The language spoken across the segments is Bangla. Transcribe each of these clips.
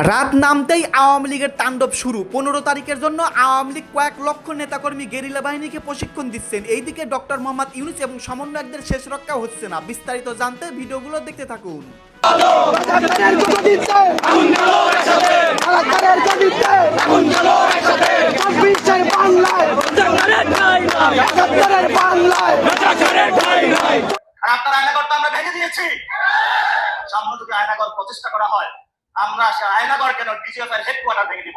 রাত নামতেই আওয়ামী লীগের তাণ্ডব শুরু পনেরো তারিখের জন্য আওয়ামী লীগ কয়েক লক্ষ নেতাকর্মী গেরিলা বাহিনীকে প্রশিক্ষণ দিচ্ছেন এইদিকে ডক্টর মোহাম্মদ ইউনুস এবং সমন্বয়কদের শেষ রক্ষা হচ্ছে না বিস্তারিত জানতে ভিডিওগুলো দেখতে থাকুন আমরা ভেঙে দিয়েছি যদি আয়নাগর প্রতিষ্ঠা করা হয় আমরা সে আয়নাগর কেন এর হেডকোয়ার্টার ভেঙে দিব?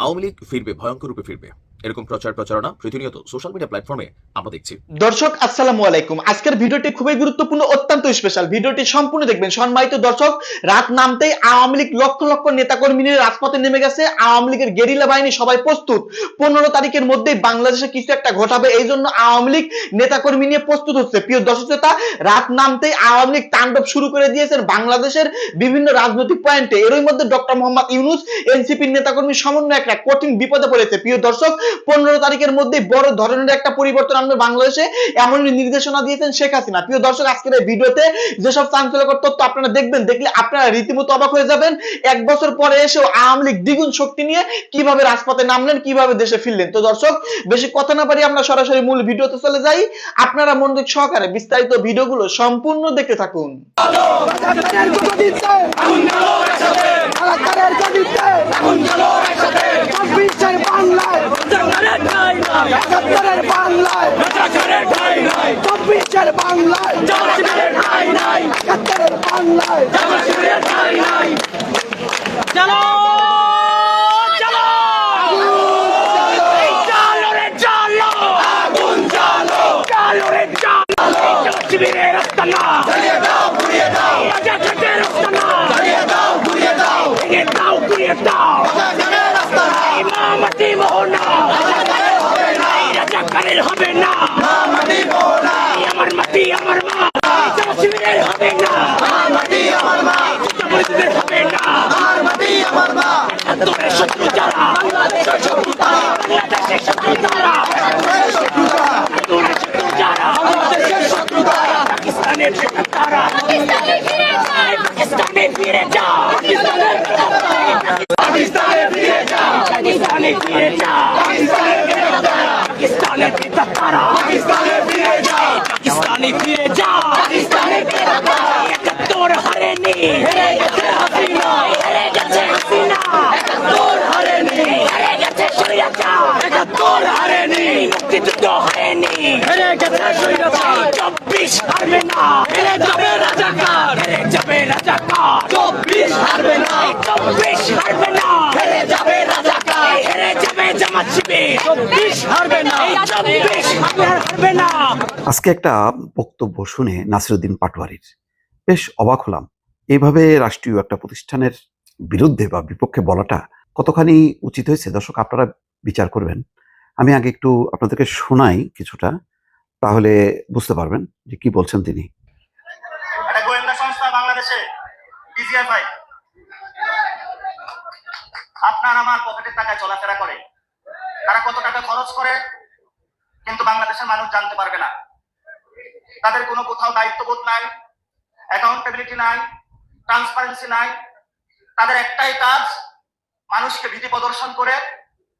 আওয়ামী লীগ ফিরবে ভয়ঙ্কর রূপে ফিরবে। এরকম প্রচার প্রচারণা প্রতিনিয়ত সোশ্যাল মিডিয়া প্ল্যাটফর্মে আমরা দেখছি। দর্শক আসসালামু আলাইকুম। আজকের ভিডিওটি খুবই গুরুত্বপূর্ণ অত্যন্ত স্পেশাল ভিডিওটি সম্পূর্ণ দেখবেন। সম্মানিত দর্শক রাত নামতেই আওয়ামী লীগ লক্ষ লক্ষ নেতাকর্মী নিয়ে রাজপথে নেমে গেছে। আওয়ামী লীগের গেরিলা বাহিনী সবাই প্রস্তুত। পনেরো তারিখের মধ্যেই বাংলাদেশে কিছু একটা ঘটাবে। এই জন্য আওয়ামী লীগ নেতাকর্মী নিয়ে প্রস্তুত হচ্ছে। প্রিয় দর্শক শ্রোতা, রাত নামতেই আওয়ামী লীগ তাণ্ডব শুরু করে দিয়েছেন বাংলাদেশের বিভিন্ন রাজনৈতিক পয়েন্টে এরই মধ্যে ডক্টর মোহাম্মদ ইউনুস এনসিপির নেতাকর্মী সমন্বয়করা কঠিন বিপদে পড়েছে। প্রিয় দর্শক পনেরো তারিখের মধ্যে বড় ধরনের একটা পরিবর্তন আনবে বাংলাদেশে এমন নির্দেশনা দিয়েছেন শেখ হাসিনা। প্রিয় দর্শক, আজকের এই ভিডিওতে যেসব চাঞ্চল্যকর তথ্য আপনারা দেখবেন, দেখলে আপনারা রীতিমতো অবাক হয়ে যাবেন। এক বছর পরে এসেও আওয়ামী লীগ দ্বিগুণ শক্তি নিয়ে কীভাবে রাজপথে নামলেন, কীভাবে দেশে ফিরলেন। তো দর্শক, বেশি কথা না পারি আমরা সরাসরি মূল ভিডিওতে চলে যাই। আপনারা মনোযোগ সহকারে বিস্তারিত ভিডিওগুলো সম্পূর্ণ দেখতে থাকুন। রাজাকারের চব্বিশের বাংলায়। একাত্তরের বাংলায়। হবে না। আমার শিবিরের হবে না মুজিবের হবে না তোর শত্রু যারা বাংলাদেশের শত্রু যারা তোর শত্রু যারা পাকিস্তানের তারা পাকিস্তানে ফিরে যা পাকিস্তানে ফিরে যা পাকিস্তানে ফিরে যা পাকিস্তানের পিতা তারা পাকিস্তানে ফিরে যা পাকিস্তানে ফিরে যা পাকিস্তানে ফিরে যা একাত্তর হারেনি আজকে একটা বক্তব্য শুনে নাসিরুদ্দিন পাটোয়ারির। বেশ অবাক হলাম। এইভাবে রাষ্ট্রীয় একটা প্রতিষ্ঠানের বিরুদ্ধে বা বিপক্ষে বলাটা কতখানি উচিত হয়েছে? দর্শক, আপনারা বিচার করবেন। আমি আগে একটু আপনাদেরকে শোনাই কিছুটা, তাহলে বুঝতে পারবেন যে কি বলছেন তিনি। গোয়েন্দা সংস্থা বাংলাদেশে আপনার আমার পকেটের টাকায় চলাফেরা করে। তারা কত টাকা খরচ করে, কিন্তু বাংলাদেশের মানুষ জানতে পারবে না। তাদের কোনো কোথাও দায়িত্ববোধ নাই অ্যাকাউন্টেবিলিটি নাই ট্রান্সপারেন্সি নাই। তাদের একটাই কাজ, মানুষকে ভীতি প্রদর্শন করে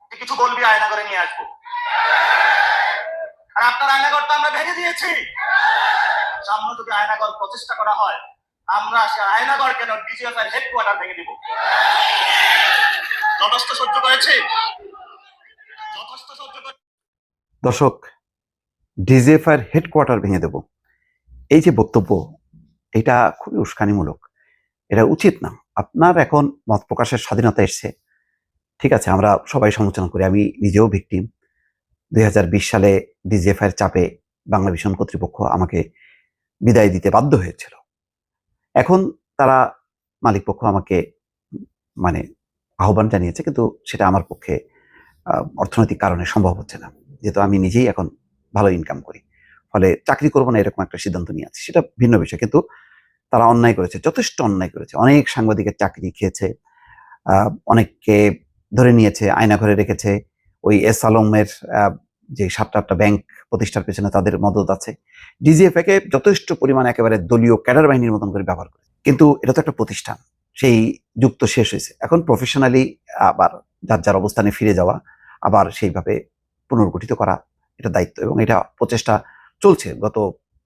যে কিছু বলবি আয়নাগরে নিয়ে আসব। আর আপনার আয়নাগর তো আমরা ভেঙে দিয়েছি। সামনে যদি আয়নাগর প্রতিষ্ঠা করা হয়, আমরা সে আয়নাগর কেন ডিজিএফ এর হেডকোয়ার্টার ভেঙে দিব? যথেষ্ট সহ্য করেছি। যথেষ্ট সহ্য করে দর্শক ডিজিএফআইয়ের হেডকোয়ার্টার ভেঙে দেব। এই যে বক্তব্য, এটা খুবই উস্কানিমূলক। এটা উচিত না। আপনার এখন মত প্রকাশের স্বাধীনতা এসছে। ঠিক আছে, আমরা সবাই সমালোচনা করি। আমি নিজেও ভিকটিম দুই সালে ডিজিএফআইয়ের চাপে বাংলা ভীষণ কর্তৃপক্ষ আমাকে বিদায় দিতে বাধ্য হয়েছিল। এখন তারা মালিকপক্ষ আমাকে মানে আহ্বান জানিয়েছে, কিন্তু সেটা আমার পক্ষে অর্থনৈতিক কারণে সম্ভব হচ্ছে না। যেহেতু আমি নিজেই এখন ভালো ইনকাম করি। ফলে চাকরি করব না এরকম একটা সিদ্ধান্ত নিয়ে আছি, সেটা ভিন্ন বিষয়। কিন্তু তারা অন্যায় করেছে, যথেষ্ট অন্যায় করেছে। অনেক সাংবাদিকের চাকরি খেয়েছে অনেককে ধরে নিয়েছে, আয়না ঘরে রেখেছে। ওই এস আলমের যে সাতটা আটটা ব্যাংক প্রতিষ্ঠার পেছনে তাদের মদত আছে। ডিজিএফ কে যথেষ্ট পরিমাণে একেবারে দলীয় ক্যাডার বাহিনীর মতন করে ব্যবহার করে কিন্তু এটা তো একটা প্রতিষ্ঠান, সেই যুক্ত শেষ হয়েছে। এখন প্রফেশনালি আবার যার যার অবস্থানে ফিরে যাওয়া, আবার সেইভাবে পুনর্গঠিত করা, এটা দায়িত্ব এবং এটা প্রচেষ্টা চলছে। গত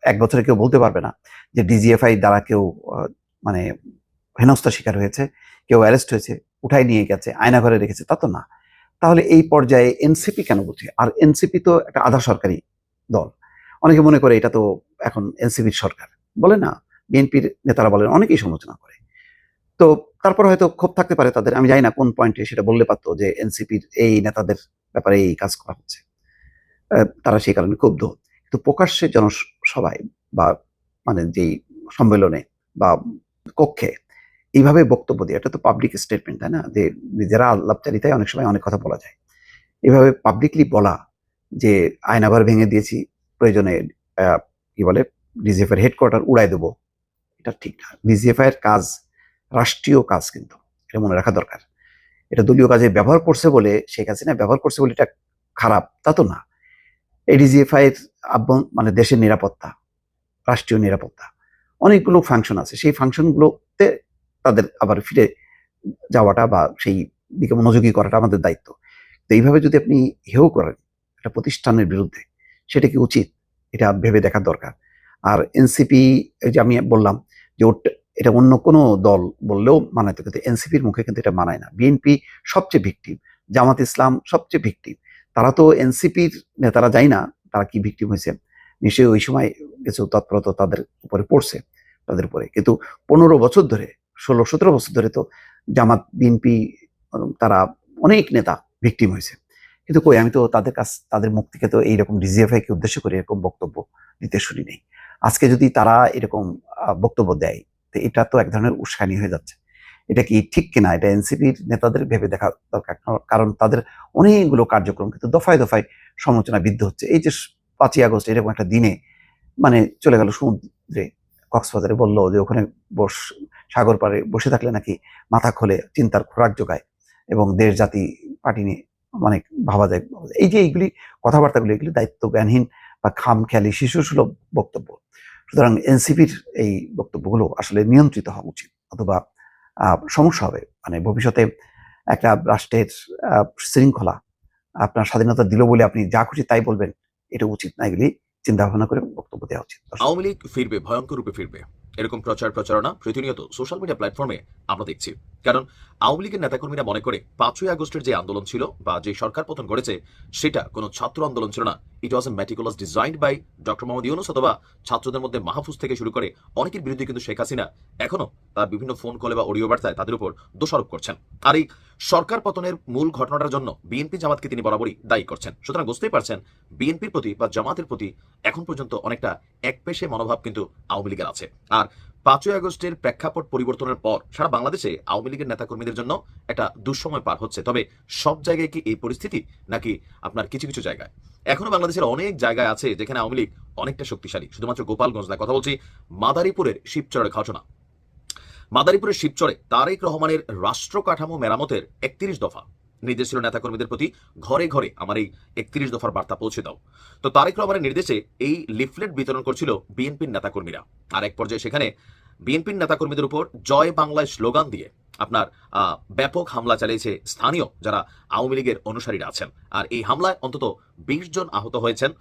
এক বছরে কেউ বলতে পারবে না যে ডিজিএফআই দ্বারা কেউ মানে হেনস্থার শিকার হয়েছে, কেউ অ্যারেস্ট হয়েছে, উঠাই নিয়ে গেছে, আয়না ঘরে রেখেছে, তা তো না। তাহলে এই পর্যায়ে এনসিপি কেন বলছে আর এনসিপি তো একটা আধা সরকারি দল। অনেকে মনে করে এটা তো এখন এনসিপির সরকার। বলে না, বিএনপির নেতারা বলেন, অনেকেই সমালোচনা করে। তো তারপর হয়তো ক্ষোভ থাকতে পারে তাদের, আমি জানি না কোন পয়েন্টে সেটা বললে পারতো যে এনসিপির এই নেতাদের ব্যাপারে এই কাজ করা হচ্ছে। তারা সেই কারণে ক্ষুব্ধ। কিন্তু প্রকাশ্যে জনসভায় বা মানে যেই সম্মেলনে বা কক্ষে এইভাবে বক্তব্য দিয়ে। এটা তো পাবলিক স্টেটমেন্ট তাই না? যে নিজেরা আল্লাপচারিতায় অনেক সময় অনেক কথা বলা যায়। এভাবে পাবলিকলি বলা যে আয়নাঘর ভেঙে দিয়েছি, প্রয়োজনে কি বলে ডিজিএফ এর হেডকোয়ার্টার উড়াই দেবো। এটা ঠিক না। ডিজিএফ এর কাজ, রাষ্ট্রীয় কাজ কিন্তু, এটা মনে রাখা দরকার। এটা দলীয় কাজে ব্যবহার করছে বলে শেখ হাসিনা ব্যবহার করছে বলে এটা খারাপ, তা তো না। এই ডিজিএফআই এর আভ্যন- মানে দেশের নিরাপত্তা, রাষ্ট্রীয় নিরাপত্তা। অনেকগুলো ফাংশন আছে। সেই ফাংশনগুলোতে তাদের আবার ফিরে যাওয়াটা বা সেই দিকে মনোযোগী করাটা আমাদের দায়িত্ব। তো এইভাবে যদি আপনি হেও করেন, একটা প্রতিষ্ঠানের বিরুদ্ধে, সেটা কি উচিত? এটা ভেবে দেখা দরকার। আর এনসিপি যে আমি বললাম যে এটা অন্য কোনো দল বললেও মানাইতো কিন্তু এনসিপির মুখে কিন্তু এটা মানায় না। বিএনপি সবচেয়ে ভিকটিম জামাত ইসলাম সবচেয়ে ভিকটিম তারা তো এনসিপির নেতারা যায় না তারা কি ভিকটিম হয়েছে। নিশ্চয়ই ওই সময় কিছু তৎপরতা তাদের উপরে পড়ছে, তাদের উপরে। কিন্তু পনেরো বছর ধরে, ষোলো, সতেরো বছর ধরে তো জামাত, বিএনপি তারা অনেক নেতা ভিকটিম হয়েছে। কিন্তু কই, আমি তো তাদের কাছ, তাদের মুখ থেকে তো এইরকম ডিজিএফআই কে উদ্দেশ্য করে এরকম বক্তব্য দিতে শুনি নেই। আজকে যদি তারা এরকম বক্তব্য দেয়, তো এটা তো এক ধরনের উস্কানি হয়ে যাচ্ছে। এটা কি ঠিক কিনা? এটা এনসিপির নেতাদের ভেবে দেখা দরকার। কারণ- তাদের অনেকগুলো কার্যক্রম কিন্তু দফায় দফায় সমালোচনা বিদ্ধ হচ্ছে। এই যে পাঁচই আগস্ট, এরকম একটা দিনে মানে চলে গেল সমুদ্রে। কক্সবাজারে বলল যে ওখানে বস, সাগর পাড়ে বসে থাকলে নাকি মাথা খোলে, চিন্তার খোরাক যোগায় এবং দেশ, জাতি, পার্টি নিয়ে অনেক ভাবা যায়। এই যে এইগুলি কথাবার্তাগুলি, এগুলি দায়িত্ব জ্ঞানহীন বা খাম খেয়ালি শিশু সুলভ বক্তব্য। সুতরাং এনসিপির এই বক্তব্যগুলো আসলে নিয়ন্ত্রিত হওয়া উচিত অথবা সমস্যা হবে। মানে ভবিষ্যতে একটা রাষ্ট্রের শৃঙ্খলা আপনার স্বাধীনতা দিল বলে আপনি যা খুশি তাই বলবেন, এটা উচিত না। এগুলি চিন্তা ভাবনা করে বক্তব্য দেওয়া উচিত। আওয়ামী লীগ ফিরবে, ভয়ঙ্কর রূপে ফিরবে। এরকম প্রচার প্রচারণা প্রতিনিয়ত সোশ্যাল মিডিয়া প্ল্যাটফর্মে আমরা দেখছি। কারণ আওয়ামী লীগের নেতাকর্মীরা মনে করে পাঁচই আগস্টের যে আন্দোলন ছিল বা যে সরকার পতন করেছে সেটা কোনো ছাত্র আন্দোলন ছিল না। It was a meticulous designed by doctor Mohammad Yunus অথবা ছাত্রদের মধ্যে মাহফুজ থেকে শুরু করে অনেকের বিরুদ্ধে কিন্তু শেখ হাসিনা এখনও তার বিভিন্ন ফোন কলে বা অডিও বার্তায় তাদের উপর দোষারোপ করছেন। আর এই সরকার পতনের মূল ঘটনাটার জন্য বিএনপি জামাতকে তিনি বরাবরই দায়ী করছেন। সুতরাং বুঝতেই পারছেন বিএনপির প্রতি বা জামাতের প্রতি এখন পর্যন্ত অনেকটা একপেশে মনোভাব কিন্তু আওয়ামী লীগের আছে। আর পাঁচই আগস্টের প্রেক্ষাপট পরিবর্তনের পর সারা বাংলাদেশে আওয়ামী লীগের নেতাকর্মীদের জন্য একটা দুঃসময় পার হচ্ছে। তবে সব জায়গায় কি এই পরিস্থিতি, নাকি আপনার কিছু কিছু জায়গায়? এখনও বাংলাদেশের অনেক জায়গায় আছে যেখানে আওয়ামী লীগ অনেকটা শক্তিশালী। শুধুমাত্র গোপালগঞ্জ না কথা বলছি মাদারীপুরের শিবচরের ঘটনা। মাদারীপুরের শিবচরে তারেক রহমানের রাষ্ট্র কাঠামো মেরামতের একত্রিশ দফা। নির্দেশ ছিল নেতাকর্মীদের প্রতি, ঘরে ঘরে আমার এই একত্রিশ দফার বার্তা পৌঁছে দাও। তো তারেক রহমানের নির্দেশে এই লিফলেট বিতরণ করছিল বিএনপির নেতাকর্মীরা। আর এক পর্যায়ে সেখানে বিএনপির নেতাকর্মীদের উপর জয় বাংলায় স্লোগান দিয়ে আপনার ব্যাপক হামলা চালিয়েছে স্থানীয় যারা আওয়ামী লীগের অনুসারীরা আছেন। আর এই হামলায় অন্তত বিশ জন আহত হয়েছেন।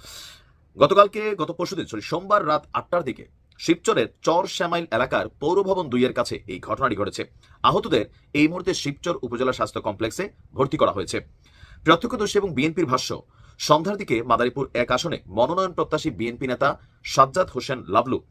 গতকালকে গত পরশুদিন সরি সোমবার রাত আটটার দিকে শিবচরের চর শ্যামাইল এলাকার পৌরভবন দুইয়ের কাছে এই ঘটনাটি ঘটেছে। আহতদের এই মুহূর্তে শিবচর উপজেলা স্বাস্থ্য কমপ্লেক্সে ভর্তি করা হয়েছে। প্রত্যক্ষদর্শী এবং বিএনপির ভাষ্য সন্ধ্যার দিকে মাদারীপুর এক আসনে মনোনয়ন প্রত্যাশী বিএনপি নেতা সাজ্জাদ হোসেন আহ,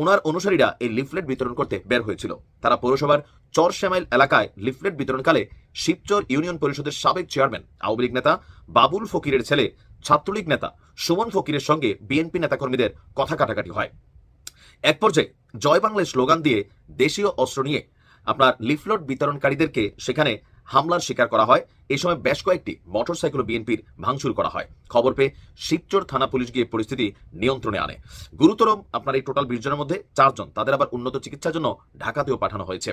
ওনার অনুসারীরা এই লিফলেট বিতরণ করতে বের হয়েছিল। তারা পৌরসভার চর শ্যামাইল এলাকায় লিফলেট বিতরণকালে শিবচর ইউনিয়ন পরিষদের সাবেক চেয়ারম্যান, আওয়ামী লীগ নেতা বাবুল ফকিরের ছেলে, ছাত্রলীগ নেতা সুমন ফকিরের সঙ্গে বিএনপি নেতাকর্মীদের কথা কাটাকাটি হয়। এক পর্যায়ে জয় বাংলায় স্লোগান দিয়ে দেশীয় অস্ত্র নিয়ে আপনার লিফলেট বিতরণকারীদেরকে সেখানে হামলার শিকার করা হয়। এই সময় বেশ কয়েকটি মোটরসাইকেল বিএনপির ভাঙচুর করা হয়। খবর পেয়ে শিবচর থানা পুলিশ গিয়ে পরিস্থিতি নিয়ন্ত্রণে আনে। গুরুতর আপনার এই টোটাল বিশ জনের মধ্যে চারজন, তাদের আবার উন্নত চিকিৎসার জন্য ঢাকাতেও পাঠানো হয়েছে।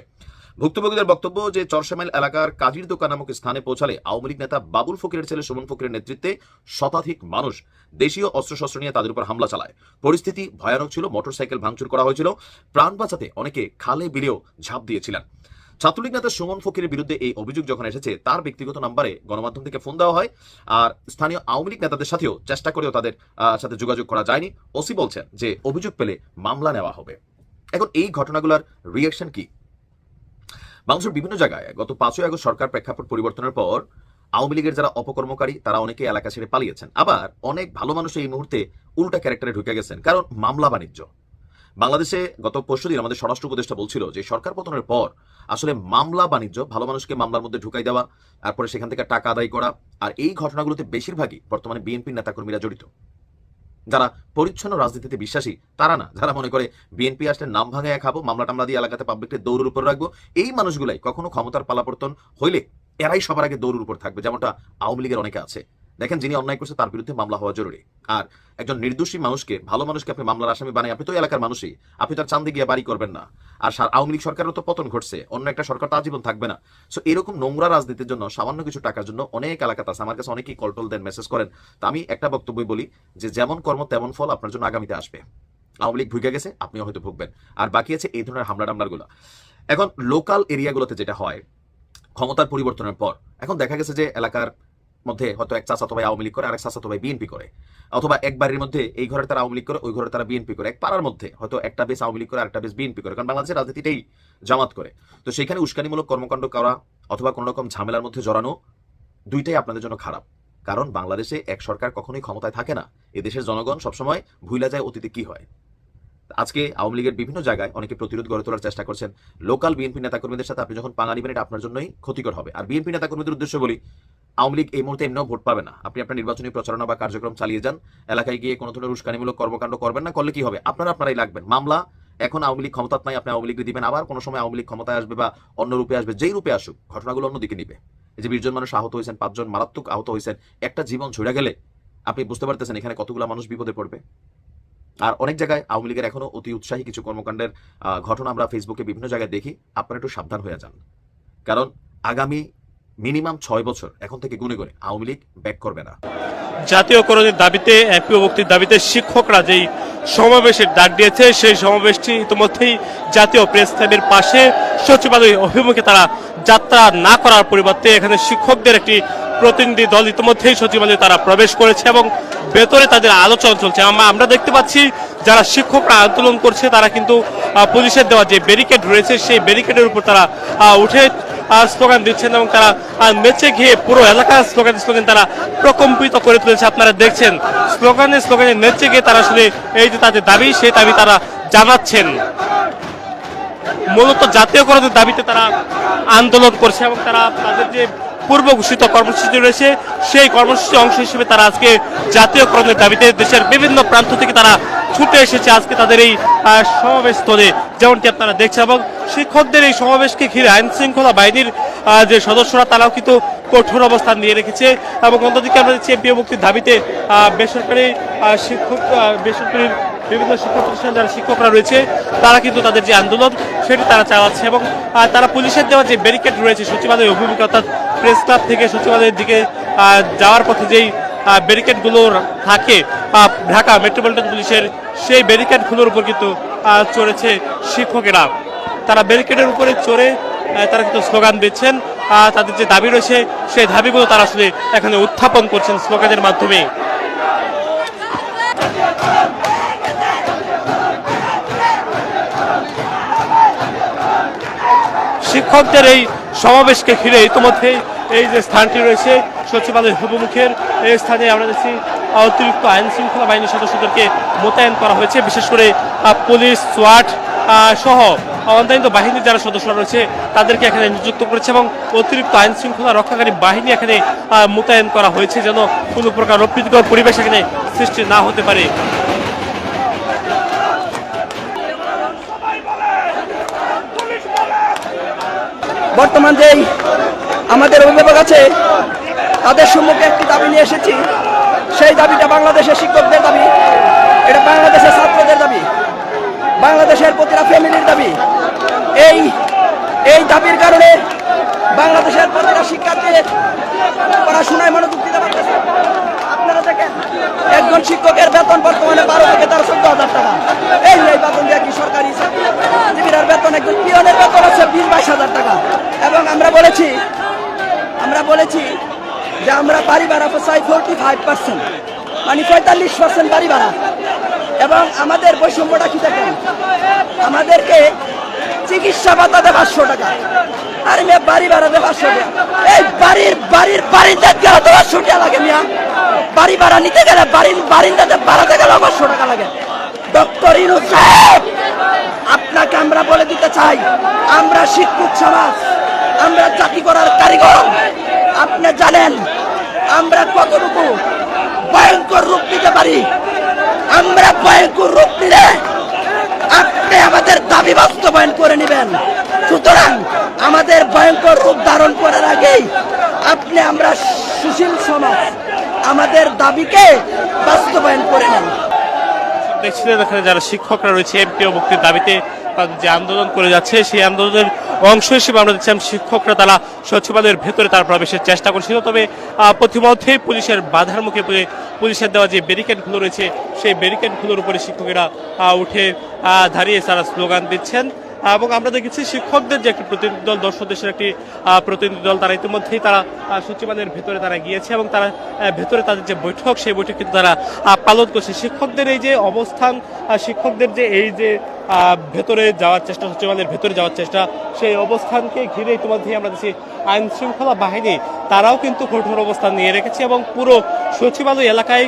ভুক্তভোগীদের বক্তব্য যে চরসামেল এলাকার কাজীর দোকান নামক স্থানে পৌঁছালে আওয়ামী লীগ নেতা বাবুল ফকিরের ছেলে সুমন ফকিরের নেতৃত্বে শতাধিক মানুষ দেশীয় অস্ত্রশস্ত্র নিয়ে তাদের উপর হামলা চালায়। পরিস্থিতি ভয়ানক ছিল, মোটরসাইকেল ভাঙচুর করা হয়েছিল। প্রাণ বাঁচাতে অনেকে খালে বিলেও ঝাঁপ দিয়েছিলেন। ছাত্রলীগ নেতা সুমন ফকিরের বিরুদ্ধে এই অভিযোগ যখন এসেছে, তার ব্যক্তিগত নাম্বারে গণমাধ্যম থেকে ফোন দেওয়া হয় আর স্থানীয় আওয়ামী লীগ নেতাদের সাথেও চেষ্টা করেও তাদের সাথে যোগাযোগ করা যায়নি। ওসি বলছেন যে অভিযোগ পেলে মামলা নেওয়া হবে। এখন এই ঘটনাগুলোর রিয়াকশন কি? বাংলাদেশের বিভিন্ন জায়গায় গত পাঁচই আগস্ট সরকার প্রেক্ষাপট পরিবর্তনের পর আওয়ামী লীগের যারা অপকর্মকারী, তারা অনেকে এলাকা ছেড়ে পালিয়েছেন। আবার অনেক ভালো মানুষ এই মুহূর্তে উল্টা ক্যারেক্টারে ঢুকে গেছেন। কারণ মামলা বাণিজ্য। বাংলাদেশে গত পরশুদিন আমাদের স্বরাষ্ট্র উপদেষ্টা বলছিল যে সরকার পতনের পর আসলে মামলা বাণিজ্য, ভালো মানুষকে মামলার মধ্যে ঢুকাই দেওয়া, তারপরে সেখান থেকে টাকা আদায় করা আর এই ঘটনাগুলোতে বেশিরভাগই বর্তমানে বিএনপির নেতাকর্মীরা জড়িত। যারা পরিচ্ছন্ন রাজনীতিতে বিশ্বাসী, তারা না, যারা মনে করে বিএনপি আসলে নাম ভাঙায় খাব মামলা টামলা দিয়ে এলাকাতে পাবলিককে দৌড়ের উপর রাখব, এই মানুষগুলাই কখনো ক্ষমতার পালাপর্তন হইলে এরাই সবার আগে দৌড়ের উপর থাকবে, যেমনটা আওয়ামী লীগের অনেকে আছে। দেখেন যিনি অন্যায় করছে তার বিরুদ্ধে মামলা হওয়া জরুরি। আর একজন নির্দোষী মানুষকে, ভালো মানুষকে আপনি মামলার আসামি বানায় আপনি তো এলাকার মানুষই। আপনি তার চান্দে গিয়ে বাড়ি করবেন না। আর আওয়ামী লীগ সরকারেরও তো পতন ঘটছে, অন্য একটা সরকার তো আজীবন থাকবে না। সো এরকম নোংরা রাজনীতির জন্য, সামান্য কিছু টাকার জন্য অনেক এলাকাতে আছে। আমার কাছে অনেকেই কলটল দেন মেসেজ করেন। তা আমি একটা বক্তব্যই বলি যে, যেমন কর্ম তেমন ফল আপনার জন্য আগামীতে আসবে। আওয়ামী লীগ ভুগে গেছে, আপনিও হয়তো ভুগবেন। আর বাকি আছে এই ধরনের হামলা টামলারগুলো এখন লোকাল এরিয়াগুলোতে যেটা হয়, ক্ষমতার পরিবর্তনের পর, এখন দেখা গেছে যে এলাকার মধ্যে হয়তো এক চাচাতো ভাই আওয়ামী লীগ করে আর এক চাচাতো ভাই বিএনপি করে। অথবা এক বাড়ির মধ্যে এই ঘরে তারা আওয়ামী লীগ করে, ওই ঘরে তারা বিএনপি করে। এক পাড়ার মধ্যে হয়তো একটা বেশ আওয়ামী লীগ করে আর একটা বেশ বিএনপি করে। কারণ বাংলাদেশের রাজনীতিটাই জামাত করে। তো সেখানে উস্কানিমূলক কর্মকাণ্ড করা অথবা কোনো রকম ঝামেলার মধ্যে জড়ানো দুইটাই আপনাদের জন্য খারাপ। কারণ বাংলাদেশে এক সরকার কখনোই ক্ষমতায় থাকে না। এ দেশের জনগণ সবসময় ভুলে যায় অতীতে কি হয়। আজকে আওয়ামী লীগের বিভিন্ন জায়গায় অনেকে প্রতিরোধ গড়ে তোলার চেষ্টা করছেন। লোকাল বিএনপি নেতাকর্মীদের সাথে আপনি যখন পাঙা নেবেন আপনার জন্যই ক্ষতিকর হবে। আর বিএনপি নেতাকর্মীদের উদ্দেশ্য বলি আওয়ামী লীগ এই মুহূর্তে এমনিও ভোট পাবে না। আপনি আপনার নির্বাচনী প্রচারণা বা কার্যক্রম চালিয়ে যান, এলাকায় গিয়ে কোনো ধরনের উস্কানিমূলক কর্মকাণ্ড করবেন না, করলে কি হবে? আপনারা আপনারাই লাগবেন। মামলা, এখন আওয়ামী লীগ ক্ষমতাত নাই, আপনি আওয়ামী লীগ দিবেন, আবার কোনো সময় আওয়ামী লীগ ক্ষমতায় আসবে বা অন্য রূপে আসবে, যেই রূপে আসুক, ঘটনাগুলো অন্যদিকে নিবে। এই যে বিশজন মানুষ আহত হয়েছেন, পাঁচজন মারাত্মক আহত হয়েছেন, একটা জীবন ঝরে গেলে আপনি বুঝতে পারতেছেন এখানে কতগুলো মানুষ বিপদে পড়বে। আর অনেক জায়গায় আওয়ামী লীগের এখনও অতি উৎসাহী কিছু কর্মকাণ্ডের ঘটনা আমরা ফেসবুকে বিভিন্ন জায়গায় দেখি। আপনারা একটু সাবধান হয়ে যান। কারণ আগামী মিনিমাম ছয় বছর। এখন থেকে গুনে গুনে আওয়ামী লীগ ব্যাক করবে না। জাতীয়করণের দাবিতে এমপিও মুক্তির দাবিতে শিক্ষকরা যেই সমাবেশের ডাক দিয়েছে, সেই সমাবেশটি ইতিমধ্যেই জাতীয় প্রেস ক্লাবের পাশে সচিবালয় অভিমুখে তারা যাত্রা না করার পরিবর্তে এখানে শিক্ষকদের একটি প্রতিনিধি দল ইতিমধ্যেই সচিবালয়ে তারা প্রবেশ করেছে এবং ভেতরে তাদের আলোচনা চলছে। আমরা দেখতে পাচ্ছি যারা শিক্ষকরা আন্দোলন করছে, তারা কিন্তু পুলিশের দেওয়া যে ব্যারিকেড রয়েছে, সেই ব্যারিকেডের উপর তারা উঠে স্লোগান দিচ্ছেন এবং তারা মেচে গিয়ে পুরো এলাকার স্লোগান স্লোগান তারা প্রকম্পিত করে তুলেছে। আপনারা দেখছেন স্লোগানে স্লোগানে মেচে গিয়ে তারা আসলে এই যে তাদের দাবি, সেই দাবি তারা জানাচ্ছেন। মূলত জাতীয়করণের দাবিতে তারা আন্দোলন করছে এবং তারা তাদের যে পূর্ব ঘোষিত কর্মসূচি রয়েছে, সেই কর্মসূচির অংশ হিসেবে তারা আজকে জাতীয়করণের দাবিতে দেশের বিভিন্ন প্রান্ত থেকে তারা ছুটে এসেছে আজকে তাদের এই সমাবেশ স্থলে যেমনটি আপনারা দেখছেন এবং শিক্ষকদের এই সমাবেশকে ঘিরে আইন শৃঙ্খলা বাহিনীর যে সদস্যরা তারাও কিন্তু কঠোর অবস্থান নিয়ে রেখেছে এবং অন্যদিকে আমরা দেখছি এমপিও মুক্তির দাবিতে বেসরকারি শিক্ষক বেসরকারি বিভিন্ন শিক্ষা প্রতিষ্ঠান যারা শিক্ষকরা রয়েছে, তারা কিন্তু তাদের যে আন্দোলন, সেটি তারা চালাচ্ছে এবং তারা পুলিশের দেওয়া যে ব্যারিকেড রয়েছে সচিবালয় অভিমুখে, অর্থাৎ প্রেস ক্লাব থেকে সচিবালয়ের দিকে যাওয়ার পথে যেই ব্যারিকেডগুলো থাকে ঢাকা মেট্রোপলিটন পুলিশের, সেই ব্যারিকেডগুলোর উপর কিন্তু চড়েছে শিক্ষকেরা। তারা ব্যারিকেডের উপরে চড়ে তারা কিন্তু স্লোগান দিচ্ছেন তাদের যে দাবি রয়েছে, সেই দাবিগুলো তারা আসলে এখানে উত্থাপন করছেন স্লোগানের মাধ্যমে। শিক্ষকদের এই সমাবেশকে ঘিরে ইতিমধ্যেই এই যে স্থানটি রয়েছে, সচিবালয়ের অভিমুখের এই স্থানে আমরা দেখছি অতিরিক্ত আইন শৃঙ্খলা বাহিনীর সদস্যদেরকে মোতায়েন করা হয়েছে। বিশেষ করে পুলিশ, সোয়াট সহ অন্যান্য বাহিনীর যারা সদস্যরা রয়েছে, তাদেরকে এখানে নিযুক্ত করেছে এবং অতিরিক্ত আইন শৃঙ্খলা রক্ষাকারী বাহিনী এখানে মোতায়েন করা হয়েছে যেন কোনো প্রকার অপ্রীতিকর পরিবেশ এখানে সৃষ্টি না হতে পারে। বর্তমান যেই আমাদের অভিভাবক আছে, তাদের সম্মুখে একটি দাবি নিয়ে এসেছি। সেই দাবিটা বাংলাদেশের শিক্ষকদের দাবি, এটা বাংলাদেশের ছাত্রদের দাবি, বাংলাদেশের প্রতিটা ফ্যামিলির দাবি। এই এই দাবির কারণে বাংলাদেশের প্রতিটা শিক্ষার্থীর পড়াশোনায় মনোযোগ দিতে পারতেছে। আপনারা দেখেন, একজন শিক্ষকের বেতন বর্তমানে বারো থেকে তেরো চোদ্দ হাজার টাকা। এই বেতন দিয়ে কি সরকারি বেতন একজন পিয়নের বেতন আছে বিশ বাইশ হাজার টাকা। এবং আমরা বলেছি আমরা বলেছি যে আমরা বাড়ি ভাড়া চাই ফোরটি ফাইভ পার্সেন্ট মানে পঁয়তাল্লিশ পার্সেন্ট বাড়ি ভাড়া। এবং আমাদের বৈষম্যটা কি দেখেন? আমাদেরকে চিকিৎসা ভাতা দেয় পাঁচশো টাকা আর মেয়ে বাড়ি ভাড়া দেয় পাঁচশো টাকা। এই বাড়ির বাড়ির বারিন্দাত গেলে তো পাঁচশো টাকা লাগে মিয়া? বাড়ি ভাড়া নিতে গেলে বাড়ির বারিন্দাতে বাড়াতে গেলে পাঁচশো টাকা লাগে। ডক্টর ইনু সাহেব, আপনাকে আমরা বলে দিতে চাই, আমরা শিক্ষক সমাজ আমরা চাকরি করার কারিগর। আপনি জানেন, আমরা কতটুকু ভয়ঙ্কর রূপ নিতে পারি? আমরা ভয়ঙ্কর রূপ নিলে আপনি আমাদের দাবি বাস্তবায়ন করে নেবেন। সুতরাং আমাদের ভয়ঙ্কর রূপ ধারণ করার আগেই আপনি আমরা সুশীল সমাজ, আমাদের দাবিকে বাস্তবায়ন করে নেন। দেখছিলেন এখানে যারা শিক্ষকরা রয়েছে এমপিও মুক্তির দাবিতে তাদের যে আন্দোলন করে যাচ্ছে, সেই আন্দোলনের অংশ হিসেবে আমরা দেখছিলাম শিক্ষকরা তারা সচিবালয়ের ভেতরে তার প্রবেশের চেষ্টা করছিল। তবে প্রতিমধ্যে পুলিশের বাধার মুখে পুলিশের দেওয়া যে ব্যারিকেডগুলো রয়েছে, সেই ব্যারিকেডগুলোর উপরে শিক্ষকেরা উঠে দাঁড়িয়ে তারা স্লোগান দিচ্ছেন। এবং আমরা দেখেছি শিক্ষকদের যে একটি প্রতিনিধি দল দর্শক দেশের একটি প্রতিনিধি দল, তারা ইতিমধ্যেই তারা সচিবালয়ের ভেতরে তারা গিয়েছে এবং তারা ভেতরে তাদের যে বৈঠক, সেই বৈঠক কিন্তু তারা পালন করছে। শিক্ষকদের এই যে অবস্থান শিক্ষকদের যে এই যে ভেতরে যাওয়ার চেষ্টা সচিবালয়ের ভেতরে যাওয়ার চেষ্টা, সেই অবস্থানকে ঘিরে ইতিমধ্যেই আমরা দেখছি আইন শৃঙ্খলা বাহিনী, তারাও কিন্তু কঠোর অবস্থান নিয়ে রেখেছে এবং পুরো সচিবালয় এলাকায়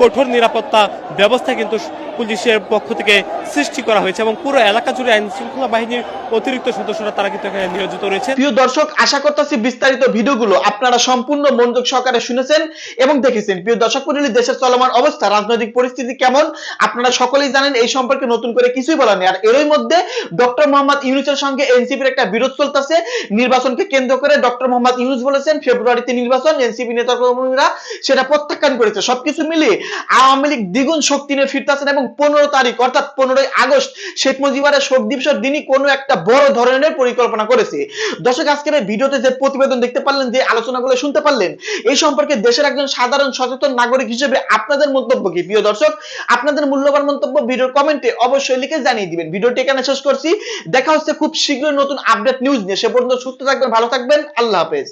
কঠোর নিরাপত্তা ব্যবস্থা কিন্তু পুলিশের পক্ষ থেকে সৃষ্টি করা হয়েছে এবং পুরো এলাকা জুড়ে আইন শৃঙ্খলা বাহিনীর অতিরিক্ত সদস্যরা তারা কিন্তু এখানে নিয়োজিত রয়েছে প্রিয় দর্শক, আশা করতেছি বিস্তারিত ভিডিওগুলো আপনারা সম্পূর্ণ মনোযোগ সহকারে শুনেছেন এবং দেখেছেন। প্রিয় দর্শক মন্ডলী দেশের চলমান অবস্থা, রাজনৈতিক পরিস্থিতি কেমন, আপনারা সকলেই জানেন এই সম্পর্কে নতুন করে কিছুই বলার নেই। আর এরই মধ্যে ডক্টর মোহাম্মদ ইউনুসের সঙ্গে এনসিপির একটা বিরোধ চলতেছে। নির্বাচনকে কেন্দ্র করে ডক্টর মোহাম্মদ ইউনুস বলেছেন, ফেব্রুয়ারিতে নির্বাচন, এনসিপি নেতা কর্মীরা সেটা প্রত্যাখ্যান করেছে। সবকিছু মিলিয়ে আওয়ামী লীগ দ্বিগুণ শক্তি নিয়ে ফিরতেছেন এবং পনেরো তারিখ, অর্থাৎ পনেরোই আগস্ট শেখ মুজিবের শোক দিবসের দিনই কোনো একটা বড় ধরনের পরিকল্পনা করেছে। দর্শক, আজকের এই ভিডিওতে যে প্রতিবেদন দেখতে পারলেন, যে আলোচনাগুলো শুনতে পারলেন, এই সম্পর্কে দেশের একজন সাধারণ সচেতন নাগরিক হিসেবে আপনাদের মন্তব্য কি? প্রিয় দর্শক, আপনাদের মূল্যবান মন্তব্য ভিডিওর কমেন্টে অবশ্যই লিখে জানিয়ে দিবেন। ভিডিওটি এখানে শেষ করছি। দেখা হচ্ছে খুব শীঘ্রই নতুন আপডেট নিউজ নিয়ে। সে পর্যন্ত সুস্থ থাকবেন, ভালো থাকবেন। আল্লাহ হাফেজ।